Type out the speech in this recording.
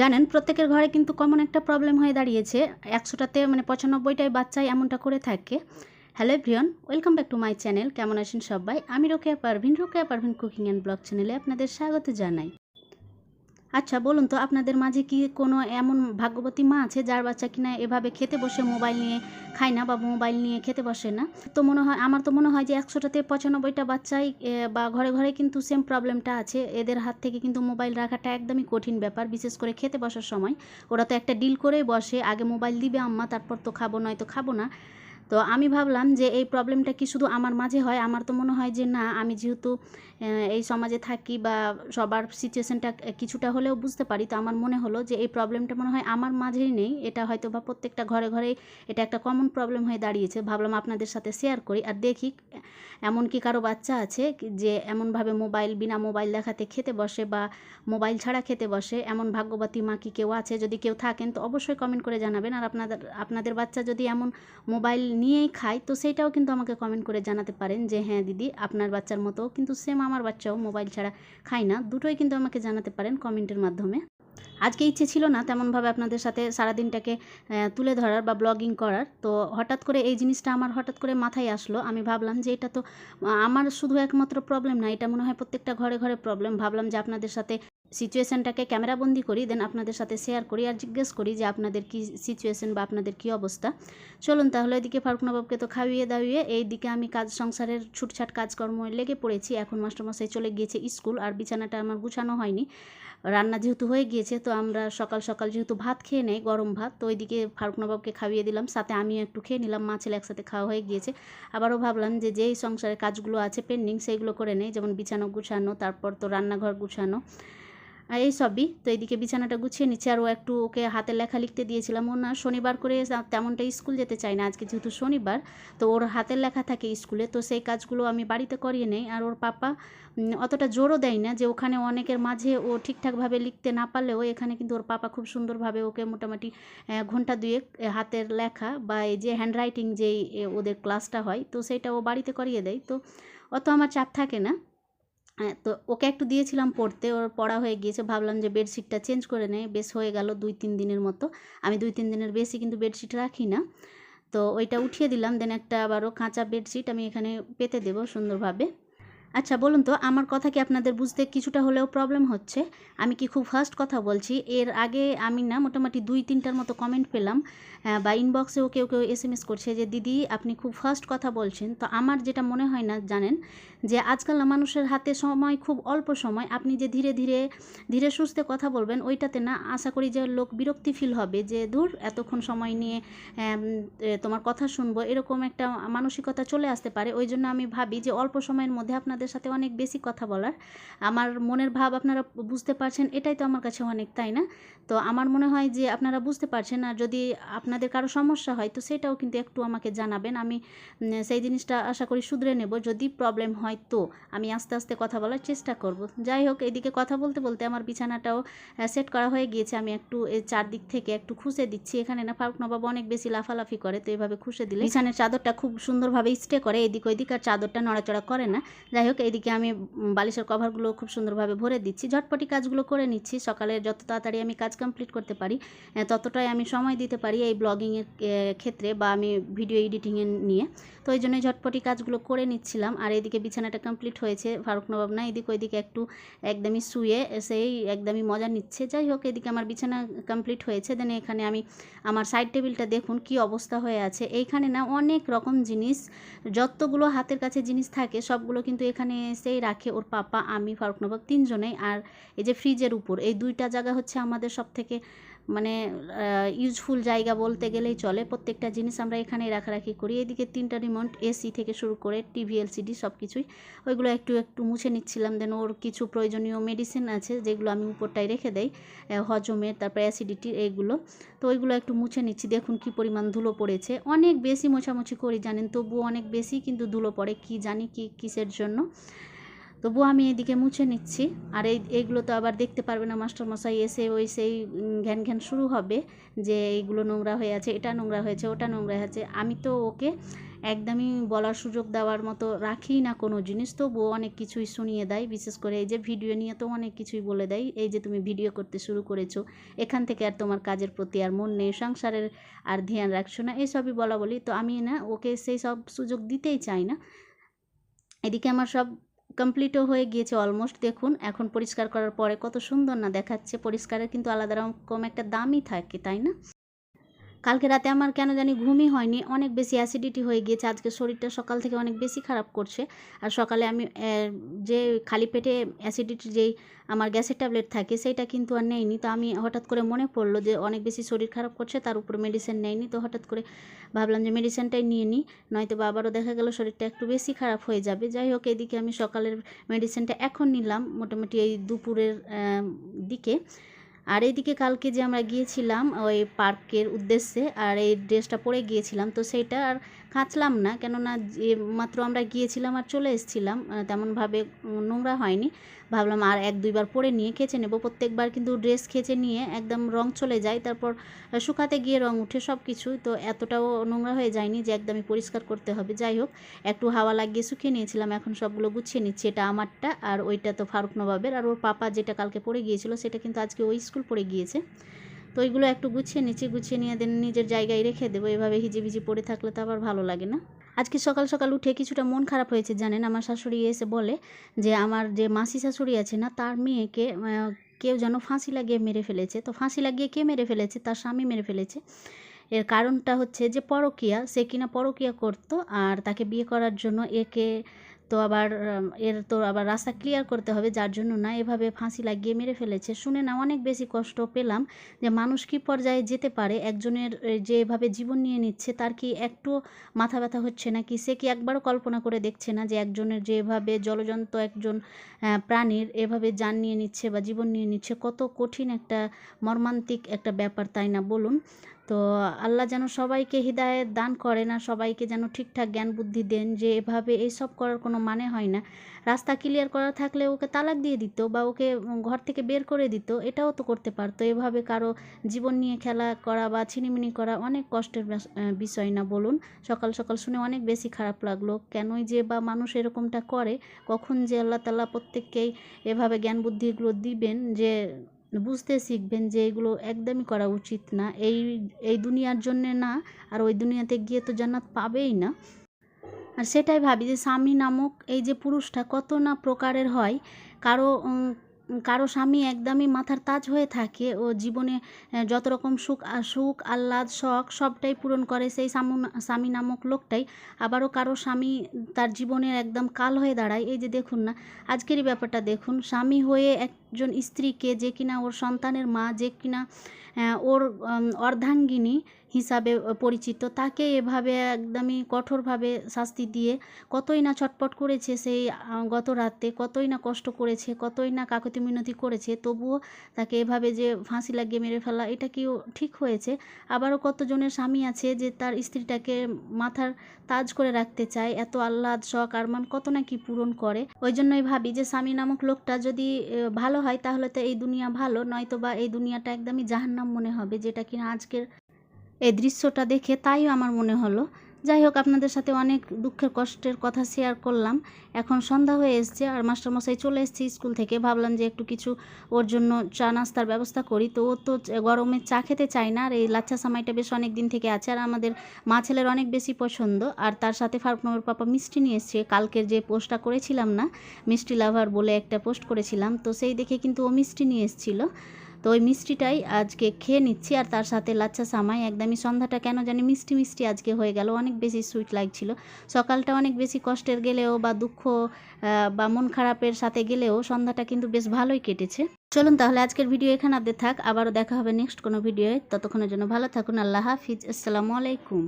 জানেন, প্রত্যেকের ঘরে কিন্তু কমন একটা প্রবলেম হয়ে দাঁড়িয়েছে। একশোটাতে মানে পঁচানব্বইটাই বাচ্চাই এমনটা করে থাকে। Hello everyone welcome back to my channel কেমন আছেন সবাই? আমি Rokeya Parvin. Rokeya Parvin cooking and blog চ্যানেলে আপনাদের স্বাগত জানাই। আচ্ছা বলুন তো আপনাদের মাঝে কি কোনো এমন ভাগ্যবতী মা আছে যার বাচ্চা কিনা এভাবে খেতে বসে মোবাইল নিয়ে খায় না বা মোবাইল নিয়ে খেতে বসে না? তো মনে হয়, আমার তো মনে হয় যে একশোটাতে পঁচানব্বইটা বাচ্চাই বা ঘরে ঘরে কিন্তু সেম প্রবলেমটা আছে। এদের হাত থেকে কিন্তু মোবাইল রাখাটা একদমই কঠিন ব্যাপার, বিশেষ করে খেতে বসার সময়। ওরা তো একটা ডিল করেই বসে, আগে মোবাইল দিবে আম্মা, তারপর তো খাব, নয়তো খাব না। তো আমি ভাবলাম যে এই প্রবলেমটা কি শুধু আমার মাঝে হয়? আমার তো মনে হয় যে না, আমি যেহেতু এই সমাজে থাকি বা সবার সিচুয়েশানটা কিছুটা হলেও বুঝতে পারি, তো আমার মনে হলো যে এই প্রবলেমটা মনে হয় আমার মাঝেই নেই। এটা হয়তো বা প্রত্যেকটা ঘরে ঘরে এটা একটা কমন প্রবলেম হয়ে দাঁড়িয়েছে। ভাবলাম আপনাদের সাথে শেয়ার করি আর দেখি, এমন কি কারও বাচ্চা আছে যে এমনভাবে মোবাইল বিনা মোবাইল দেখাতে খেতে বসে বা মোবাইল ছাড়া খেতে বসে, এমন ভাগ্যবতী মা কি কেউ আছে? যদি কেউ থাকেন তো অবশ্যই কমেন্ট করে জানাবেন। আর আপনাদের আপনাদের বাচ্চা যদি এমন মোবাইল নিয়েই খায় তো সেটাও কিন্তু আমাকে কমেন্ট করে জানাতে পারেন যে হ্যাঁ দিদি, আপনার বাচ্চার মতো কিন্তু সেম আমার বাচ্চাও মোবাইল ছাড়া খায় না। দুটোই কিন্তু আমাকে জানাতে পারেন কমেন্টের মাধ্যমে। আজকে ইচ্ছে ছিল না তেমনভাবে আপনাদের সাথে সারাদিনটাকে তুলে ধরার বা ব্লগিং করার। তো হঠাৎ করে এই জিনিসটা আমার হঠাৎ করে মাথায় আসলো। আমি ভাবলাম যে, এটা তো আমার শুধু একমাত্র প্রবলেম না, এটা মনে হয় প্রত্যেকটা ঘরে ঘরে প্রবলেম ভাবলাম যে আপনাদের সাথে সিচুয়েশনটাকে ক্যামেরাবন্দি করি, দেন আপনাদের সাথে শেয়ার করি আর জিজ্ঞেস করি যে আপনাদের কি সিচুয়েশন বা আপনাদের কি অবস্থা। চলুন তাহলে এদিকে ফারুক নবাবকে তো খাইয়ে দাওয়িয়ে এইদিকে আমি কাজ, সংসারের ছুটছাট কাজকর্ম লেগে পড়েছি। এখন মাস্টারমশাই চলে গিয়েছে স্কুল, আর বিছানাটা আমার গুছানো হয়নি। রান্না যেহেতু হয়ে গিয়েছে, তো আমরা সকাল সকাল যেহেতু ভাত খেয়ে নেই, গরম ভাত, তো ওইদিকে ফারুক নবাবকে খাইয়ে দিলাম, সাথে আমিও একটু খেয়ে নিলাম, মা ছেলে একসাথে খাওয়া হয়ে গিয়েছে। আবারও ভাবলাম যে যেই সংসারের কাজগুলো আছে পেন্ডিং সেইগুলো করে নেই, যেমন বিছানো গুছানো, তারপর তো রান্নাঘর গুছানো। এই সবই। তো এইদিকে বিছানাটা গুছিয়ে নিচ্ছে, আর ও একটু ওকে হাতে লেখা লিখতে দিয়েছিলাম। ও না, শনিবার করে তেমনটা স্কুল যেতে চায় না। আজকে যেহেতু শনিবার, তো ওর হাতের লেখা থাকে স্কুলে, তো সেই কাজগুলো আমি বাড়িতে করিয়ে নেই। আর ওর পাপা অতটা জোরও দেয় না যে ওখানে অনেকের মাঝে ও ঠিকঠাকভাবে লিখতে না পারলেও এখানে কিন্তু ওর পাপা খুব সুন্দরভাবে ওকে মোটামুটি ঘণ্টা দুয়েক হাতের লেখা বা এই যে হ্যান্ড রাইটিং যেই ওদের ক্লাসটা হয়, তো সেটা ও বাড়িতে করিয়ে দেয়। তো অত আমার চাপ থাকে না। তো ওকে একটু দিয়েছিলাম পড়তে, ওর পড়া হয়ে গিয়েছে। ভাবলাম যে বেডশিটটা চেঞ্জ করে নেয় বেশ হয়ে গেল দুই তিন দিনের মতো। আমি দুই তিন দিনের বেশি কিন্তু বেডশিট রাখি না। তো ওইটা উঠিয়ে দিলাম, দেন একটা আবারও কাঁচা বেডশিট আমি এখানে পেতে দেবো সুন্দরভাবে। আচ্ছা বলুন তো, আমার কথা কি আপনাদের বুঝতে কিছুটা হলেও প্রবলেম হচ্ছে? আমি কি খুব ফার্স্ট কথা বলছি? এর আগে আমি না মোটামুটি দুই, তিনটার মতো কমেন্ট পেলাম বা ইনবক্সেও কেউ কেউ এস এম এস করছে যে, দিদি, আপনি খুব ফার্স্ট কথা বলছেন। তো আমার যেটা মনে হয় না, জানেন? যে, আজকাল মানুষের হাতে সময়, খুব অল্প সময়, আপনি যে, ধীরে ধীরে ধীরে সুস্থে কথা বলবেন, ওইটাতে না আশা করি যে, লোক বিরক্তি ফিল হবে যে, দূর, এতক্ষণ সময় নিয়ে তোমার কথা শুনব। এরকম একটা মানসিকতা চলে আসতে পারে। ওই জন্য আমি ভাবি যে, অল্প সময়ের মধ্যে আপনাদের সাথে অনেক বেশি কথা বলার। আমার মনের ভাব আপনারা বুঝতে পারছেন, এটাই তো আমার কাছে অনেক, তাই না? তো আমার মনে হয় যে আপনারা বুঝতে পারছেন, আর যদি আপনাদের কারও সমস্যা হয়, তো সেটাও কিন্তু একটু আমাকে জানাবেন। আমি সেই জিনিসটা আশা করি শুধরে নেব। যদি প্রবলেম হয় তো আমি আস্তে আস্তে কথা বলার চেষ্টা করব। যাই হোক, এদিকে কথা বলতে বলতে আমার বিছানাটাও সেট করা হয়ে গিয়েছে। আমি একটু চারদিক থেকে একটু খুঁজে দিচ্ছি। এখানে না ফারুক নবাব অনেক বেশি লাফালাফি করে, তো এইভাবে খুশে দিলে বিছানার চাদরটা খুব সুন্দরভাবে স্টে করে। এদিক ওইদিক আর চাদরটা নড়াচড়া করে না। যাই হোক এইদিকে আমি বালিশের কভারগুলো খুব সুন্দরভাবে ভরে দিচ্ছি। ঝটপটি কাজগুলো করে নিচ্ছি। সকালে যত তাড়াতাড়ি আমি কাজ কমপ্লিট করতে পারি ততটাই আমি সময় দিতে পারি এই ব্লগিংয়ের ক্ষেত্রে বা আমি ভিডিও এডিটিংয়ে নিয়ে। তো ওই জন্যই ঝটপটি কাজগুলো করে নিচ্ছিলাম। আর এদিকে বিছানাটা কমপ্লিট হয়েছে। ফারুক নবাব না, এদিক ওইদিকে একটু একদমই শুয়ে সেই একদমই মজা নিচ্ছে। যাই হোক, এদিকে আমার বিছানা কমপ্লিট হয়েছে। দেন এখানে আমি আমার সাইড টেবিলটা দেখুন কি অবস্থা হয়ে আছে। এইখানে না অনেক রকম জিনিস, যতগুলো হাতের কাছে জিনিস থাকে, সবগুলো কিন্তু এখানে এসেই রাখে ওর পাপা, আমি, ফারুক, নবাব তিনজনেই। আর এই যে ফ্রিজের উপর, এই দুইটা জায়গা হচ্ছে আমাদের সব থেকে মানে ইউজফুল জায়গা বলতে গেলেই চলে। প্রত্যেকটা জিনিস আমরা এখানেই রাখারাখি করি। এদিকে তিনটা রিমোট এসি থেকে শুরু করে টিভি এলসিডি সব কিছুই ওইগুলো একটু একটু মুছে নিচ্ছিলাম। দেন ওর কিছু প্রয়োজনীয় মেডিসিন আছে, যেগুলো আমি উপরটায় রেখে দেই। হজমের, তারপর অ্যাসিডিটি এইগুলো তো ওইগুলো একটু মুছে নিচ্ছি। দেখুন কি পরিমাণ ধুলো পড়েছে। অনেক বেশি মোছামুছি করি, জানেন? তবুও অনেক বেশি, কিন্তু ধুলো পড়ে। কি জানি কি, কিসের জন্য? তবুও আমি এদিকে মুছে নিচ্ছি। আর এই, এইগুলো তো আবার দেখতে পারবে না মাস্টারমশাই, এসে ওই সেই ঘ্যান ঘ্যান শুরু হবে যে এইগুলো নোংরা হয়ে আছে, এটা নোংরা হয়েছে, ওটা নোংরা হয়েছে। আমি তো ওকে একদমই বলার সুযোগ দেওয়ার মতো রাখি না কোনো জিনিস, তবুও অনেক কিছুই শুনিয়ে দেয়। বিশেষ করে এই যে ভিডিও নিয়ে তো অনেক কিছুই বলে দেয়। এই যে তুমি ভিডিও করতে শুরু করেছ, এখান থেকে আর তোমার কাজের প্রতি আর মন নেই, সংসারের আর ধ্যান রাখছো না এইসবই বলা বলি। তো আমি না ওকে সেই সব সুযোগ দিতেই চাই না। এদিকে আমার সব কমপ্লিটও হয়ে গিয়েছে অলমোস্ট দেখুন, এখন পরিষ্কার করার পরে কত সুন্দর না দেখাচ্ছে, পরিষ্কারের কিন্তু আলাদা রকম একটা দামই থাকে, তাই না? কালকে রাতে আমার কেন জানি ঘুমই হয়নি, অনেক বেশি অ্যাসিডিটি হয়ে গিয়েছে, আজকে শরীরটা সকাল থেকে অনেক বেশি খারাপ করছে। আর সকালে আমি যে খালি পেটে অ্যাসিডিটি যেই আমার গ্যাসের ট্যাবলেট থাকে, সেইটা কিন্তু আর নেইনি। তো আমি হঠাৎ করে মনে পড়ল যে অনেক বেশি শরীর খারাপ করছে, তার উপরে মেডিসিন নেইনি। তো হঠাৎ করে ভাবলাম যে মেডিসিনটাই নিয়ে নিই, নয়তো বা আবারও দেখা গেল শরীরটা একটু বেশি খারাপ হয়ে যাবে। যাই হোক, এদিকে আমি সকালের মেডিসিনটা এখন নিলাম। মোটামুটি এই দুপুরের দিকে। আর এইদিকে কালকে যে আমরা গিয়েছিলাম, ওই পার্কের উদ্দেশ্যে, আর এই ড্রেসটা পরে গিয়েছিলাম, তো সেইটা আর কাচলাম না। কেননা যে মাত্র আমরা গিয়েছিলাম আর চলে এসেছিলাম তেমনভাবে নোংরা হয়নি। ভাবলাম আর এক দুইবার পরে নিয়ে খেচে নেব। প্রত্যেকবার কিন্তু ড্রেস খেচে নিয়ে একদম রং চলে যায়, তারপর শুকাতে গিয়ে রং উঠে সব কিছু তো এতটাও নোংরা হয়ে যায়নি যে একদমই পরিষ্কার করতে হবে। যাই হোক, একটু হাওয়া লাগিয়ে শুকিয়ে নিয়েছিলাম, এখন সবগুলো গুছিয়ে নিচ্ছি। এটা আমারটা আর ওইটা তো ফারুক নবাবের। আর ওর পাপা যেটা কালকে পড়ে গিয়েছিল, সেটা কিন্তু আজকে ওই স্কুল পড়ে গিয়েছে। তো ওইগুলো একটু গুছিয়ে নিচ্ছি গুছিয়ে নিয়ে দেন, নিজের জায়গায় রেখে দেবো। এভাবে হিজিবিজি পড়ে থাকলে তো আবার ভালো লাগে না। আজকে সকাল সকাল উঠে কিছুটা মন খারাপ হয়েছে, জানেন? আমার শাশুড়ি এসে বলে যে, আমার যে মাসি শাশুড়ি আছে না, তার মেয়েকে কেউ যেন ফাঁসি লাগিয়ে মেরে ফেলেছে। তো ফাঁসি লাগিয়ে কে মেরে ফেলেছে? তার স্বামী মেরে ফেলেছে। এর কারণটা হচ্ছে যে, পরকিয়া, সে কিনা পরকিয়া করতো আর তাকে বিয়ে করার জন্য একে তো আবার এর তো আবার রাস্তা ক্লিয়ার করতে হবে, যার জন্য না এভাবে ফাঁসি লাগিয়ে মেরে ফেলেছে। শুনে না অনেক বেশি কষ্ট পেলাম যে মানুষ কি পর্যায়ে যেতে পারে, একজনের যে এভাবে জীবন নিয়ে নিচ্ছে, তার কি একটু মাথা ব্যথা হচ্ছে না কি সে কি একবারও কল্পনা করে দেখছে না যে একজনের যে এভাবে জলজন্ত একজন প্রাণীর এভাবে যান নিয়ে নিচ্ছে বা জীবন নিয়ে নিচ্ছে? কত কঠিন একটা মর্মান্তিক একটা ব্যাপার, তাই না? বলুন। তো আল্লাহ যেন সবাইকে হৃদায়ত দান করেন আর সবাইকে যেন ঠিকঠাক জ্ঞান বুদ্ধি দেন যে এভাবে এইসব করার কোনো মানে হয় না। রাস্তা ক্লিয়ার করা থাকলে ওকে তালাক দিয়ে দিত বা ওকে ঘর থেকে বের করে দিত, এটাও তো করতে পারতো। এভাবে কারও জীবন নিয়ে খেলা করা বা ছিনিমিনি করা অনেক কষ্টের বিষয় না বলুন। সকাল সকাল শুনে অনেক বেশি খারাপ লাগল। কেনই যে বা মানুষ এরকমটা করে, কখন যে আল্লাহ তাল্লাহ প্রত্যেককেই এভাবে জ্ঞান বুদ্ধিগুলো দিবেন যে বুঝতে শিখবেন যে এগুলো একদমই করা উচিত না। এই এই দুনিয়ার জন্যে না, আর ওই দুনিয়াতে গিয়ে তো জান্নাত পাবেই না। আর সেটাই ভাবি যে স্বামী নামক এই যে পুরুষটা কত না প্রকারের হয়। কারও কারও স্বামী একদমই মাথার তাজ হয়ে থাকে ও জীবনে যত রকম সুখ সুখ, আহ্লাদ, শখ সবটাই পূরণ করে সেই স্বামী স্বামী নামক লোকটাই। আবারও কারও স্বামী তার জীবনের একদম কাল হয়ে দাঁড়ায়। এই যে দেখুন না আজকেরই ব্যাপারটা দেখুন, স্বামী হয়ে একজন স্ত্রীকে যে কিনা ওর সন্তানের মা, যে কিনা ওর অর্ধাঙ্গিনী হিসাবে পরিচিত। তাকে এভাবে একদমই কঠোরভাবে শাস্তি দিয়ে কতই না ছটপট করেছে সেই গত রাতে, কতই না কষ্ট করেছে, কতই না কাকতি মিনতি করেছে, তবুও তাকে এভাবে যে ফাঁসি লাগিয়ে মেরে ফেলা, এটা কি ঠিক হয়েছে? আবারও কতজনের স্বামী আছে যে তার স্ত্রীটাকে মাথার তাজ করে রাখতে চায়, এত আহ্লাদ, শখ, আরমান, কত না কি পূরণ করে? ওই জন্যই ভাবি যে স্বামী নামক লোকটা যদি ভালো হয়, তাহলে তো এই দুনিয়া ভালো নয়তো বা এই দুনিয়াটা একদমই জাহান্নাম মনে হবে, যেটা কিনা আজকের এই দৃশ্যটা দেখে তাইও আমার মনে হলো। যাই হোক আপনাদের সাথে অনেক দুঃখের, কষ্টের কথা শেয়ার করলাম। এখন সন্ধ্যা হয়ে এসছে আর মাস্টারমশাই চলে এসছে স্কুল থেকে। ভাবলাম যে একটু কিছু ওর জন্য চা নাস্তার ব্যবস্থা করি। তো ও তো গরমে চা খেতে চায় না আর এই লাচ্ছা সামাইটা বেশ অনেক দিন থেকে আছে আর আমাদের মা ছেলের অনেক বেশি পছন্দ। আর তার সাথে ফারুকনগর পাপা মিষ্টি নিয়ে এসছে। কালকের যে পোস্টটা করেছিলাম না, মিষ্টি লাভার বলে একটা পোস্ট করেছিলাম। তো সেই দেখে কিন্তু ও মিষ্টি নিয়ে এসেছিল। তো ওই মিষ্টিটাই আজকে খেয়ে নিচ্ছি আর তার সাথে লাচ্ছা সামাই। একদমই সন্ধ্যাটা কেন জানি মিষ্টি মিষ্টি আজকে হয়ে গেল, অনেক বেশি সুইট লাগছিল। সকালটা অনেক বেশি কষ্টের গেলেও বা দুঃখ বা মন খারাপের সাথে গেলেও সন্ধ্যাটা কিন্তু বেশ ভালোই কেটেছে। চলুন তাহলে আজকের ভিডিও এখানে আপডেট থাক, আবারও দেখা হবে নেক্সট কোনো ভিডিওয়ে। ততক্ষণের জন্য ভালো থাকুন, আল্লাহ হাফিজ, আসসালামু আলাইকুম।